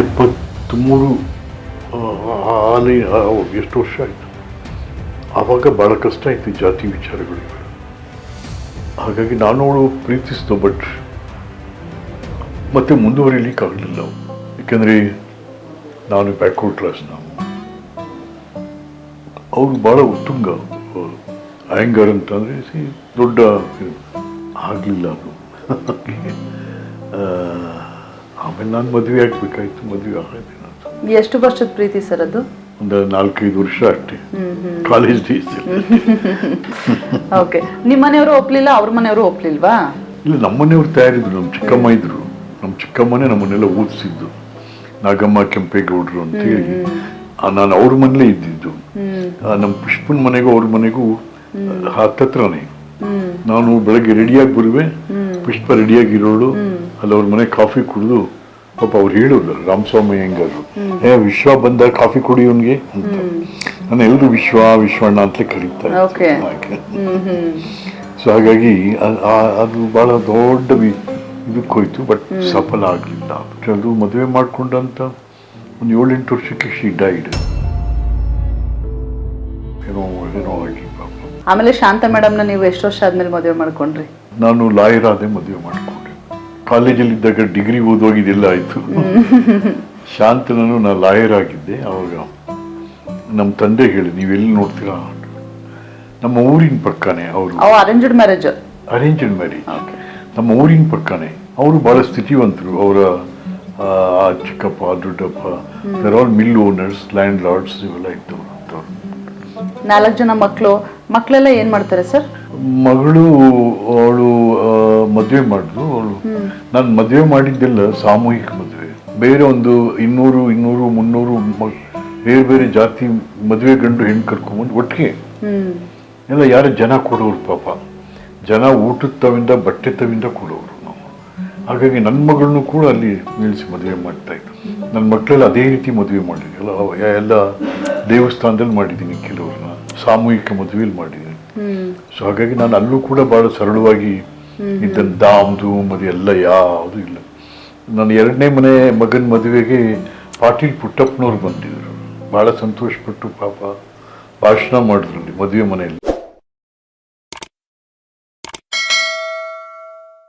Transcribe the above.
ಎಪ್ಪತ್ತ್ಮೂರು ಆನೆ ಎಷ್ಟು ವರ್ಷ ಆಯಿತು? ಆವಾಗ ಭಾಳ ಕಷ್ಟ ಆಯಿತು ಜಾತಿ ವಿಚಾರಗಳು. ಹಾಗಾಗಿ ನಾನು ಅವಳು ಪ್ರೀತಿಸ್ತು ಬಟ್ ಮತ್ತೆ ಮುಂದುವರಿಲಿಕ್ಕಾಗಲಿಲ್ಲ ಯಾಕೆಂದರೆ ನಾನು ಬ್ಯಾಕ್ವರ್ಡ್ ಕ್ಲಾಸ್ ನಾವು ಅವ್ರು ಭಾಳ ಉತ್ತುಂಗ ಆ್ಯಂಗರ್ ಅಂತಂದರೆ ಸಿ, ದೊಡ್ಡ ಆಗಲಿಲ್ಲ ಅದು ಆಮೇಲೆ ನಾನು ಮದುವೆ ಆಗಬೇಕಾಯ್ತು ಮದುವೆ ಆಗಿದೆ ಎಷ್ಟು ವರ್ಷದ ಪ್ರೀತಿ ಸರ್ ಅದು? ಒಂದು ನಾಲ್ಕೈದು ವರ್ಷ ಅಷ್ಟೇ. ಕಾಲೇಜ್ ಡೇಸ್ ಓಕೆ ನಿಮ್ಮ ಮನೆಯವರು ಒಪ್ಲಿಲ್ಲ ಅವ್ರ ಮನೆಯವರು ಒಪ್ಲಿಲ್ವಾ? ಇಲ್ಲ ನಮ್ಮ ಮನೆಯವ್ರು ತಯಾರಿದ್ರು ನಮ್ಮ ಚಿಕ್ಕಮ್ಮ ಇದ್ರು. ನಮ್ಮ ಚಿಕ್ಕಮ್ಮನೇ ನಮ್ಮನ್ನೆಲ್ಲ ಓದಿಸಿದ್ದು. ನಾಗಮ್ಮ ಕೆಂಪೇಗೌಡರು ಅಂತೇಳಿ ನಾನು ಅವ್ರ ಮನೇಲೇ ಇದ್ದಿದ್ದು. ನಮ್ಮ ಪುಷ್ಪನ ಮನೆಗೂ ಅವ್ರ ಮನೆಗೂ ಹತ್ತತ್ರನೇ. ನಾನು ಬೆಳಗ್ಗೆ ರೆಡಿಯಾಗಿ ಬರುವೆ ಪುಷ್ಪ ರೆಡಿಯಾಗಿರೋಳು ಅಲ್ಲಿ ಅವ್ರ ಮನೆ ಕಾಫಿ ಕುಡಿದು ಪಾಪ ಅವ್ರು ಹೇಳಿದ್ರು ರಾಮಸ್ವಾಮಿ ಹೆಂಗಾರು. ಏ ವಿಶ್ವ ಬಂದ ಕಾಫಿ ಕುಡಿ ಅವನಿಗೆ ಅಂತ. ನಾನು ಎಲ್ರು ವಿಶ್ವ ವಿಶ್ವಣ್ಣ ಅಂತ ಕರೀತಾರೆ ಸೊ ಹಾಗಾಗಿ ಅದು ಬಹಳ ದೊಡ್ಡ ಇದಕ್ಕೆ ಹೋಯ್ತು ಬಟ್ ಸಫಲ ಆಗಲಿಲ್ಲ. ಅದು ಮದುವೆ ಮಾಡ್ಕೊಂಡಂತ ಒಂದು ಏಳೆಂಟು ವರ್ಷಕ್ಕೆ ಶಿ ಡೈಡ್ ಏನೋ ಏನೋ ಆಗಿ ಪಾಪ. ಆಮೇಲೆ ಶಾಂತ ಮೇಡಮ್ನ ನೀವು ಎಷ್ಟು ವರ್ಷ ಆದ್ಮೇಲೆ ಮದುವೆ ಮಾಡ್ಕೊಂಡ್ರಿ? ನಾನು ಲಾಯರ್ ಆದೆ ಮದುವೆ ಮಾಡಿಕೊಂಡೆ. ಕಾಲೇಜಲ್ಲಿ ಇದ್ದಾಗ ಡಿಗ್ರಿ ಓದುವಾಗ ಇದೆಲ್ಲ ಆಯಿತು ಶಾಂತನನ್ನು ನಾನು ಲಾಯರ್ ಆಗಿದ್ದೆ. ಅವಾಗ ನಮ್ಮ ತಂದೆ ಹೇಳಿ ನೀವೆಲ್ಲಿ ನೋಡ್ತೀರಾ? ನಮ್ಮ ಊರಿನ ಪಕ್ಕನೇ ಅವರು. ಅವು ಅರೇಂಜ್ಡ್ ಮ್ಯಾರೇಜ್. Arranged marriage. ನಮ್ಮ ಊರಿನ ಪಕ್ಕನೇ. ಅವರು ಬಹಳ ಸ್ಥಿತಿವಂತರು. ಅವರ ಚಿಕ್ಕಪ್ಪ ದೊಡ್ಡಪ್ಪ they're all mill owners landlords ಇವೆಲ್ಲ ಇದ್ದವರು ನಾಲ್ಕು ಜನ ಮಕ್ಕಳು ಮಕ್ಕಳೆಲ್ಲ ಏನು ಮಾಡ್ತಾರೆ ಸರ್? ಮಗಳು ಅವಳು ಮದುವೆ ಮಾಡಿದ್ಲು. ಅವಳು ನಾನು ಮದುವೆ ಮಾಡಿದ್ದೆಲ್ಲ ಸಾಮೂಹಿಕ ಮದುವೆ. ಬೇರೆ ಒಂದು ಇನ್ನೂರು ಇನ್ನೂರು ಮುನ್ನೂರು ಬೇರೆ ಬೇರೆ ಜಾತಿ ಮದುವೆ ಗಂಡು ಹೆಣ್ಣು ಕರ್ಕೊಂಬಂದು ಒಟ್ಟಿಗೆ. ಎಲ್ಲ ಯಾರು ಜನ ಕೊಡೋರು ಪಾಪ. ಜನ ಊಟದ ತವಿಂದ ಬಟ್ಟೆ ತವಿಂದ ಕೊಡೋರು ನಾವು. ಹಾಗಾಗಿ ನನ್ನ ಮಗಳನ್ನೂ ಕೂಡ ಅಲ್ಲಿ ನಿಲ್ಲಿಸಿ ಮದುವೆ ಮಾಡ್ತಾ ಇದ್ರು. ನನ್ನ ಮಕ್ಕಳೆಲ್ಲ ಅದೇ ರೀತಿ ಮದುವೆ ಮಾಡಿದ್ದೀನಿ ಎಲ್ಲ ದೇವಸ್ಥಾನದಲ್ಲಿ ಮಾಡಿದ್ದೀನಿ ಕೆಲವ್ರನ್ನ. ಸಾಮೂಹಿಕ ಮದುವೆಯಲ್ಲಿ ಮಾಡಿದ್ದೀನಿ. ಸೊ ಹಾಗಾಗಿ ನಾನು ಅಲ್ಲೂ ಕೂಡ ಬಹಳ ಸರಳವಾಗಿ ಇದ್ದ ದಾಮ್ ಧೂಮ್ ಅದು ಎಲ್ಲ ಯಾವುದು ಇಲ್ಲ. ನಾನು ಎರಡನೇ ಮನೆ ಮಗನ ಮದುವೆಗೆ ಪಾಟೀಲ್ ಪುಟ್ಟಪ್ಪನವ್ರು ಬಂದಿದ್ರು. ಭಾಳ ಸಂತೋಷಪಟ್ಟು ಪಾಪ ಭಾಷಣ ಮಾಡಿದ್ರು ಮದುವೆ ಮನೆಯಲ್ಲಿ.